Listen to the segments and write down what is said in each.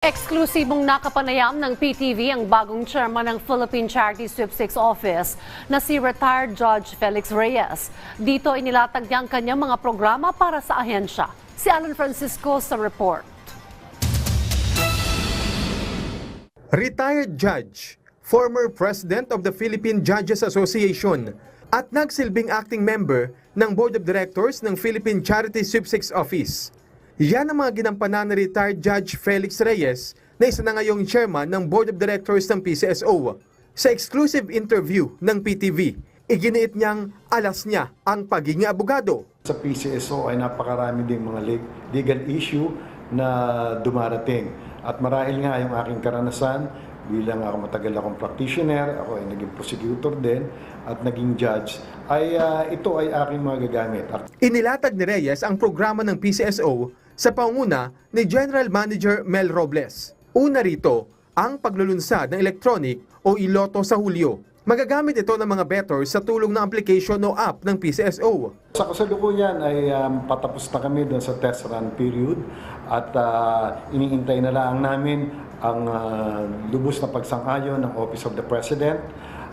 Eksklusibong nakapanayam ng PTV ang bagong chairman ng Philippine Charity Sweepstakes Office na si retired Judge Felix Reyes. Dito inilatag niya ang kanyang mga programa para sa ahensya. Si Alan Francisco sa report. Retired judge, former president of the Philippine Judges Association, at nagsilbing acting member ng Board of Directors ng Philippine Charity Sweepstakes Office. Yan ang mga ginampanan ni retired Judge Felix Reyes na isa na ngayong chairman ng Board of Directors ng PCSO. Sa exclusive interview ng PTV, iginiit niyang alas niya ang pagiging abogado. Sa PCSO ay napakarami ding mga leg- legal issue na dumarating. At marahil nga yung aking karanasan, bilang ako matagal akong practitioner, ako ay naging prosecutor din, at naging judge, ay ah, ito ay aking mga gagamit. At Inilatag ni Reyes ang programa ng PCSO sa panguna ni General Manager Mel Robles. Una rito, ang paglulunsad ng electronic o iloto sa Hulyo. Magagamit ito ng mga bettors sa tulong ng application o app ng PCSO. Sa kasalukuyan ay um, patapos na kami doon sa test run period at ah, iniintay na lang namin ang ah, lubos na pagsang-ayon ng Office of the President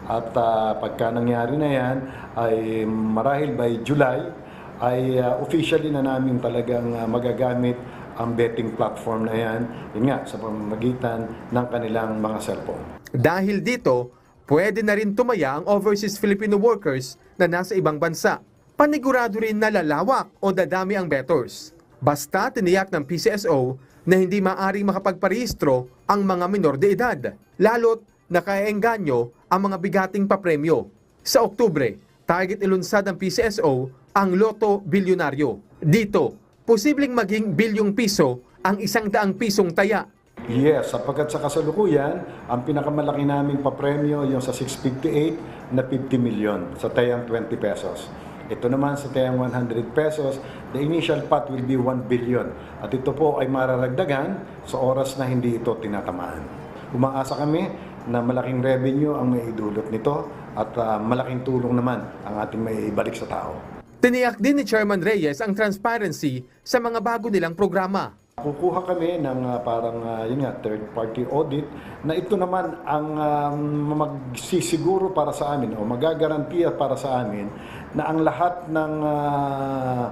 at ah, pagka nangyari na yan ay marahil by July ay ah, officially na namin talagang ah, magagamit ang betting platform na yan, yun nga, sa pamamagitan ng kanilang mga cellphone. Dahil dito, pwede na rin tumaya ang overseas Filipino workers na nasa ibang bansa. Panigurado rin na lalawak o dadami ang bettors. Basta tiniyak ng PCSO na hindi maaring makapagparehistro ang mga minor de edad, lalo't nakaengganyo ang mga bigating papremyo. Sa Oktubre, target ilunsad ng PCSO ang Loto Bilyonaryo. Dito, posibleng maging bilyong piso ang isang daang pisong taya Yes, sapagkat sa kasalukuyan, ang pinakamalaki naming papremyo yung sa 658 na 50 million sa tayang 20 pesos. Ito naman sa tayang 100 pesos, the initial pot will be 1 billion. At ito po ay mararagdagan sa oras na hindi ito tinatamaan. Umaasa kami na malaking revenue ang maidulot nito at ah, malaking tulong naman ang ating may ibalik sa tao. Tiniyak din ni Chairman Reyes ang transparency sa mga bago nilang programa. Kukuha kami ng ah, parang ah, yun nga, third party audit na ito naman ang um, magsisiguro para sa amin o magagarantiya para sa amin na ang lahat ng ah,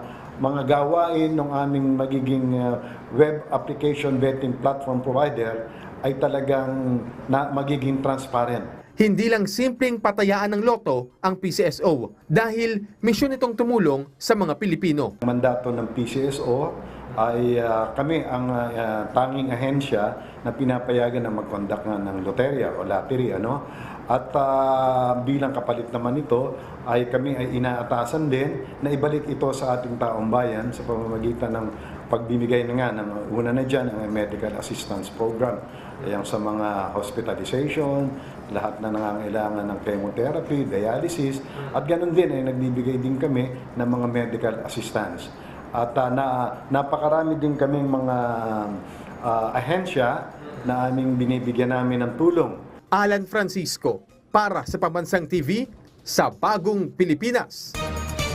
mga gawain ng aming magiging ah, web application vetting platform provider ay talagang na, magiging transparent. Hindi lang simpleng patayaan ng loto ang PCSO dahil misyon itong tumulong sa mga Pilipino. Mandato ng PCSO ay ah, kami ang ah, tanging ahensya na pinapayagan na mag-conduct ng loterya o lottery ano at ah, bilang kapalit naman ito ay kami ay inaatasan din na ibalik ito sa ating taong bayan sa pamamagitan ng pagbibigay na nga ng una na dyan ang medical assistance program yung sa mga hospitalization, lahat na nangangailangan ng chemotherapy, dialysis, at ganun din ay nagbibigay din kami ng mga medical assistance. At ah, na, napakarami din kaming mga ah, ahensya na aming binibigyan namin ng tulong Alan Francisco para sa Pambansang TV sa Bagong Pilipinas.